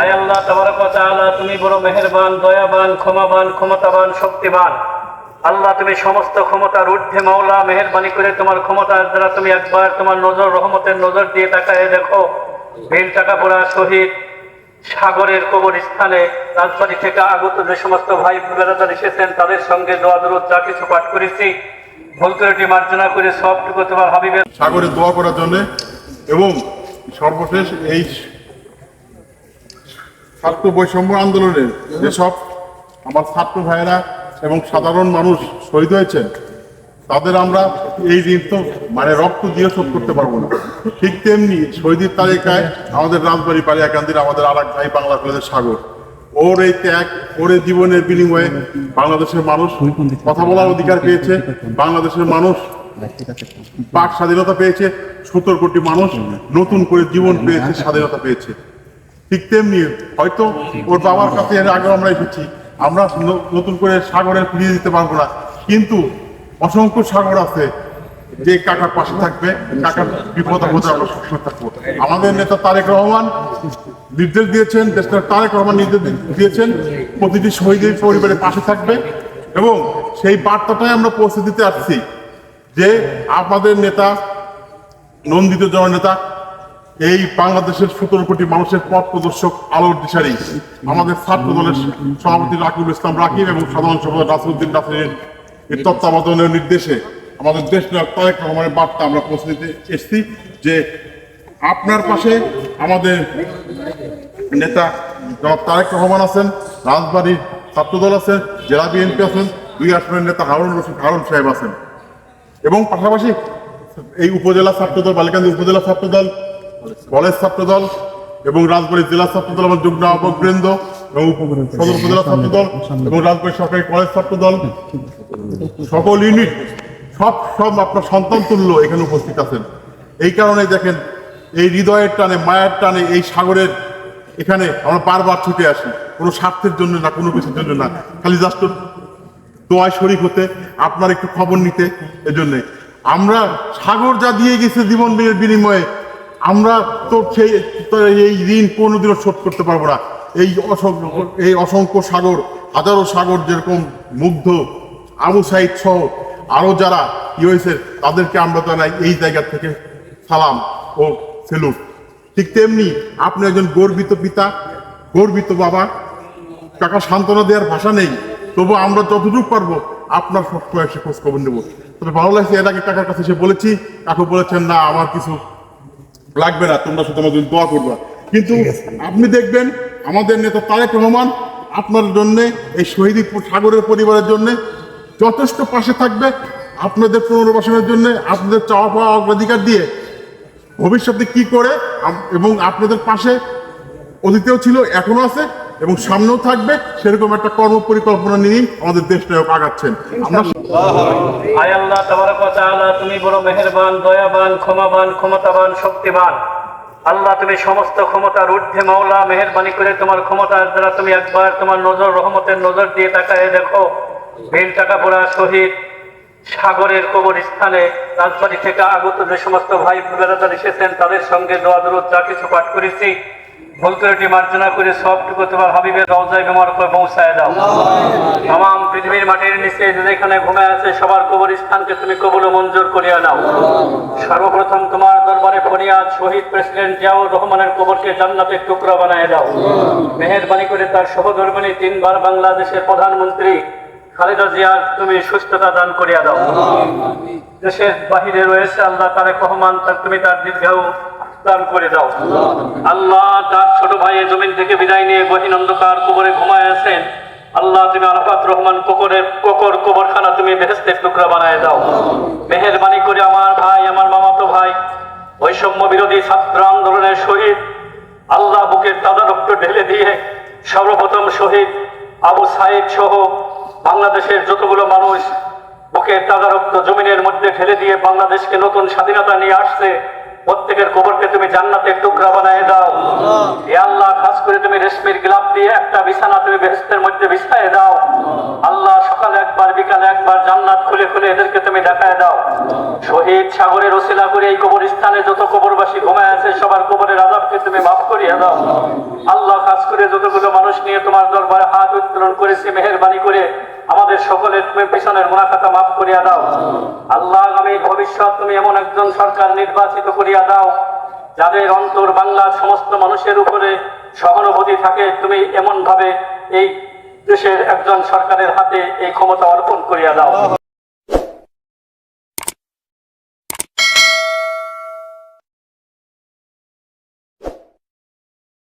আয় আল্লাহ তাআলা, তুমি বড় মেহেরবান, দয়াবান, ক্ষমাবান, ক্ষমতাবান, শক্তিবান। আল্লাহ, তুমি সমস্ত ক্ষমতার ঊর্ধ্বে মাওলা, মেহেরবানি করে তোমার ক্ষমতার দ্বারা তুমি একবার তোমার নজর, রহমতের নজর দিয়ে তাকায় দেখো। বিল টাকা পড়া শহীদ সাগরের কবর স্থানে রাজবাড়ি থেকে আগত যে সমস্ত ভাই বেড়াদার এসেছেন, তাদের সঙ্গে দোয়া দরুদ, যা কিছু পাঠ করেছি। ভুল করে মার্জনা করে সবটুকু তোমার হাবিবের সাগরে দোয়া করার জন্য এবং সর্বশেষ এই ছাত্র বৈষম্য আন্দোলনের যেসব আমার ছাত্র ভাইয়েরা এবং সাধারণ মানুষ শহীদ হয়েছেন, তাদের আমরা এই ঋণ তো মানে রক্ত দিয়ে শোধ করতে পারব না। ঠিক তেমনি শহীদের তালিকায় আমাদের রাজবাড়ি পালিয়াকান্দির আমাদের আর এক ভাই কলেজের সাগর। ওর এই ত্যাগ, ওর এই জীবনের বিনিময়ে বাংলাদেশের মানুষ কথা বলার অধিকার পেয়েছে, বাংলাদেশের মানুষ বাক স্বাধীনতা পেয়েছে, সত্তর কোটি মানুষ নতুন করে জীবন পেয়েছে, স্বাধীনতা পেয়েছে। ঠিক তেমনি হয়তো ওর বাবার কাছে এর আগে আমরা এসেছি। আমরা নতুন করে সাগরের ফিরিয়ে দিতে পারব না। কিন্তু অসংখ্য সাগর আছে যে কাকার পাশে থাকবে। কাকার বিপদ আপদে আমরা সবসময় থাকব। আমাদের নেতা তারেক রহমান নির্দেশ দিয়েছেন দেশের তারেক রহমান নির্দেশ দিয়েছেন প্রতিটি শহীদের পরিবারের পাশে থাকবে এবং সেই বার্তাটাই আমরা পৌঁছে দিতে আসছি যে আমাদের নেতা নন্দিত জননেতা এই বাংলাদেশের সতেরো কোটি মানুষের পথ প্রদর্শক আলোর দিশারি। আমাদের ছাত্র দলের সভাপতি রাকিবুল ইসলাম রাকিব এবং সাধারণ নাসিরুদ্দিন নাসিরের এর তত্ত্বাবধানের নির্দেশে আমাদের দেশ তারেক রহমানের বার্তা আমরা পৌঁছে দিতে এসেছি যে আপনার পাশে আমাদের নেতা জনাব তারেক রহমান আছেন, রাজবাড়ির ছাত্রদল আছেন, জেলা বিএনপি আছেন, দুই আসনের নেতা হারুন রশিদ, হারুন সাহেব আছেন। এবং পাশাপাশি এই উপজেলা ছাত্রদল বালিকান্দি উপজেলা ছাত্রদল কলেজ ছাত্রদল এবং রাজবাড়ী জেলা ছাত্রদল আমার যুগ্ম আহ্বায়ক বৃন্দ এবং সদর উপজেলা ছাত্রদল এবং রাজবাড়ী সরকারি কলেজ ছাত্রদল। সকল ইউনিট সব সব আপনার সন্তান তুল্য এখানে উপস্থিত আছেন। এই কারণে দেখেন, এই হৃদয়ের টানে, মায়ের টানে এই সাগরের এখানে আমরা বারবার ছুটে আসি। কোনো স্বার্থের জন্য না, কোনো কিছুর জন্য না। খালি জাস্ট দোয়ায় শরিক হতে, আপনার একটু খবর নিতে, এজন্যে। আমরা সাগর যা দিয়ে গেছে জীবনের বিনিময়ে আমরা তো সেই এই ঋণ কোনোদিনও শোধ করতে পারব না। এই অসংখ্য এই অসংখ্য সাগর, হাজারো সাগর যেরকম মুগ্ধ, আবু সাইদ সহ আরও যারা হয়েছে তাদেরকে আমরা জানাই এই জায়গা থেকে সালাম ও সেলুট। ঠিক তেমনি আপনি একজন গর্বিত পিতা, গর্বিত বাবা টাকা সান্ত্বনা দেওয়ার ভাষা নেই, তবু আমরা যতটুকু পারব আপনার সবসময় এসে খোঁজ খবর নেব। তবে ভালো লাগছে এর আগে কাকার কাছে এসে বলেছি, কাকু বলেছেন, না, আমার কিছু লাগবে না তোমরা শুধু আমাদের দোয়া করবা। কিন্তু আপনি দেখবেন আমাদের নেতা তারেক রহমান আপনার জন্য এই শহীদ সাগরের পরিবারের জন্য যথেষ্ট পাশে থাকবে। আপনাদের পুনর্বাসনের জন্য আপনাদের চাওয়া পাওয়া অগ্রাধিকার দিয়ে ভবিষ্যতে কি করে এবং আপনাদের পাশে অতীতেও ছিল এখনও আছে। এবং সামনেও থাকবে, সেরকম একটা কর্ম পরিকল্পনা নিয়েই আমাদের দেশ নায়ক আগাচ্ছেন। আল্লাহ তুমি বড় মেহেরবান, দয়াবান, ক্ষমাবান, ক্ষমতাবান, শক্তিবান। আল্লাহ, তুমি সমস্ত ক্ষমতার ঊর্ধ্বে মাওলা, মেহেরবানি করে তোমার ক্ষমতার দ্বারা তুমি একবার তোমার নজর, রহমতের নজর দিয়ে তাকায় দেখো। বিল টাকা পড়া শহীদ সাগরের কবর স্থানে রাজবাড়ি থেকে আগত যে সমস্ত ভাই বেড়াদার এসেছেন, তাদের সঙ্গে দোয়া দরুদ যা কিছু পাঠ করেছি। ভুল করে মার্জনা করে সবটুকু তোমার হাবিবের রওজায় বেমার করে পৌঁছায় দাও। তাম পৃথিবীর মাটির নিচে যেখানে ঘুমে আছে, সবার কবর স্থানকে তুমি কবুল মঞ্জুর করিয়া নাও। সর্বপ্রথম তোমার দরবারে ফরিয়াদ, শহীদ প্রেসিডেন্ট জিয়াউর রহমানের কবরকে জান্নাতের টুকরা বানায় দাও। মেহেরবানি করে তার সহধর্মিনী তিনবার বাংলাদেশের প্রধানমন্ত্রী খালেদা জিয়ার তুমি সুস্থতা দান করিয়া দাও। দেশের বাহিরে রয়েছে আল্লাহ তারেক রহমান, তার তুমি তার দীর্ঘায়ু দান করে দাও। আল্লাহ তার ছোট ভাইয়ের জমিন থেকে বিদায় নিয়ে গহীন অন্ধকার কবরে ঘুমায় আছেন। আল্লাহ, তুমি আরাফাত রহমান কোকরের কোকর কবরখানা তুমি বেহেস্তের টুকরা বানায় দাও। মেহেরবানি করে আমার ভাই, আমার মামাতো ভাই, বৈষম্য বিরোধী ছাত্র আন্দোলনের শহীদ, আল্লাহ বুকের তাজা রক্ত ঢেলে দিয়ে সর্বপ্রথম শহীদ আবু সাইদ সহ বাংলাদেশের যতগুলো মানুষ বুকের তাজা রক্ত জমিনের মধ্যে ঢেলে দিয়ে বাংলাদেশকে নতুন স্বাধীনতা নিয়ে আসছে প্রত্যেকের কবরকে তুমি জান্নাতের টুকরা বানায় দাও। এ আল্লাহ খাস করে তুমি রেশমির গ্লাভ দিয়ে একটা বিছানা তুমি বেহেস্তের মধ্যে বিছায় দাও। আল্লাহ সকালে একবার বিকালে একবার জান্নাত খুলে খুলে এদেরকে তুমি দেখায় দাও। শহীদ সাগরের ওসিলা করে এই কবর স্থানে যত কবরবাসী ঘুমায় আছে সবার কবরের আজাবকে তুমি মাফ করিয়ে দাও। আল্লাহ করে যতগুলো মানুষ নিয়ে তোমার দরবারে হাত উত্তোলন করেছে, মেহেরবানি করে আমাদের সকলের তুমি পিছনের মোনাখাতা মাফ করিয়া দাও। আল্লাহ আগামী ভবিষ্যৎ তুমি এমন একজন সরকার নির্বাচিত করিয়া দাও, যাদের অন্তর বাংলার সমস্ত মানুষের উপরে সহানুভূতি থাকে। তুমি এমন ভাবে এই দেশের একজন সরকারের হাতে এই ক্ষমতা অর্পণ করিয়া দাও।